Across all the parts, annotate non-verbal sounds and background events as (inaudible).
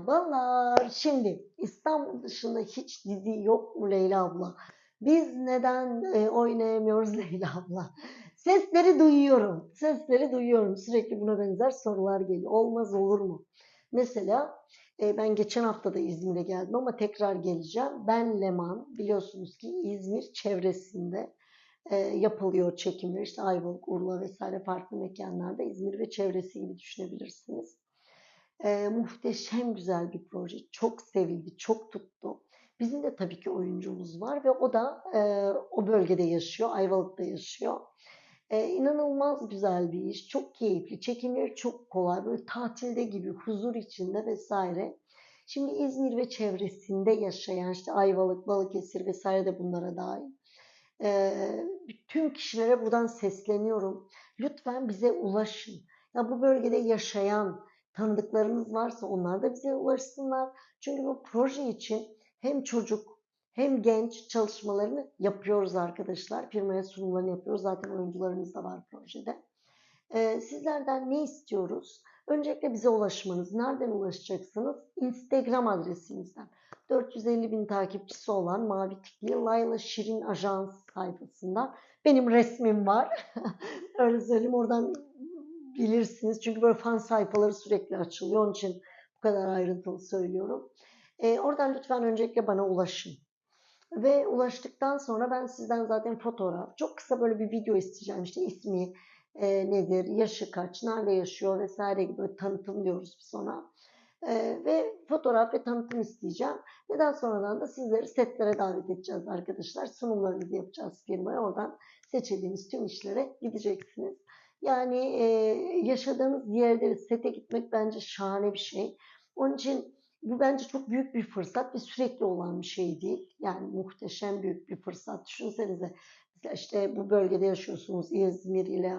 Merhabalar. Şimdi İstanbul dışında hiç dizi yok mu Leyla abla? Biz neden e, oynayamıyoruz (laughs) Leyla abla? Sesleri duyuyorum. Sesleri duyuyorum. Sürekli buna benzer sorular geliyor. Olmaz olur mu? Mesela e, ben geçen hafta da İzmir'e geldim ama tekrar geleceğim. Ben Leman biliyorsunuz ki İzmir çevresinde e, yapılıyor çekimler. İşte Ayvalık, Urla vesaire farklı mekanlarda İzmir ve çevresi gibi düşünebilirsiniz. E, muhteşem güzel bir proje. Çok sevildi, çok tuttu. Bizim de tabii ki oyuncumuz var ve o da e, o bölgede yaşıyor, Ayvalık'ta yaşıyor. E, inanılmaz güzel bir iş, çok keyifli, çekimleri çok kolay, böyle tatilde gibi, huzur içinde vesaire. Şimdi İzmir ve çevresinde yaşayan işte Ayvalık, Balıkesir vesaire de bunlara dahil. E, tüm kişilere buradan sesleniyorum. Lütfen bize ulaşın. Ya bu bölgede yaşayan, tanıdıklarınız varsa onlar da bize ulaşsınlar. Çünkü bu proje için hem çocuk hem genç çalışmalarını yapıyoruz arkadaşlar. Firmaya sunumlarını yapıyoruz. Zaten oyuncularımız da var projede. Ee, sizlerden ne istiyoruz? Öncelikle bize ulaşmanız. Nereden ulaşacaksınız? Instagram adresimizden. 450 bin takipçisi olan Mavi Tikli Layla Şirin Ajans sayfasından benim resmim var. (laughs) Öyle söyleyeyim. Oradan bilirsiniz. Çünkü böyle fan sayfaları sürekli açılıyor. Onun için bu kadar ayrıntılı söylüyorum. Ee, oradan lütfen öncelikle bana ulaşın. Ve ulaştıktan sonra ben sizden zaten fotoğraf, çok kısa böyle bir video isteyeceğim. İşte ismi e, nedir, yaşı kaç, nerede yaşıyor vesaire gibi tanıtım diyoruz biz ona. E, ve fotoğraf ve tanıtım isteyeceğim. Ve daha sonradan da sizleri setlere davet edeceğiz arkadaşlar. Sunumlarınızı yapacağız firmaya. Oradan seçildiğiniz tüm işlere gideceksiniz. Yani e, yaşadığınız yerde sete gitmek bence şahane bir şey. Onun için bu bence çok büyük bir fırsat ve sürekli olan bir şey değil. Yani muhteşem büyük bir fırsat. Düşünsenize işte bu bölgede yaşıyorsunuz İzmir ile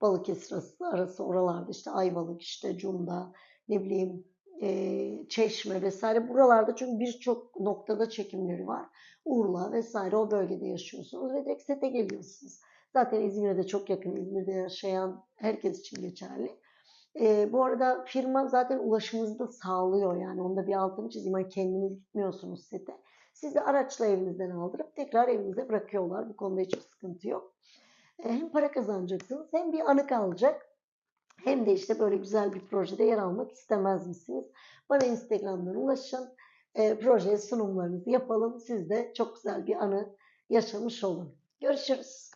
Balıkesir arası oralarda işte Ayvalık işte Cunda ne bileyim e, Çeşme vesaire buralarda çünkü birçok noktada çekimleri var. Urla vesaire o bölgede yaşıyorsunuz ve direkt sete geliyorsunuz. Zaten İzmir'e de çok yakın. İzmir'de yaşayan herkes için geçerli. E, bu arada firma zaten ulaşımınızı da sağlıyor yani onu da bir altını çizeyim. Yani kendiniz gitmiyorsunuz sete. Sizi araçla evinizden aldırıp tekrar evinize bırakıyorlar. Bu konuda hiçbir sıkıntı yok. E, hem para kazanacaksınız hem bir anı kalacak. Hem de işte böyle güzel bir projede yer almak istemez misiniz? Bana Instagram'dan ulaşın. E, projeye sunumlarınızı yapalım. Siz de çok güzel bir anı yaşamış olun. Görüşürüz.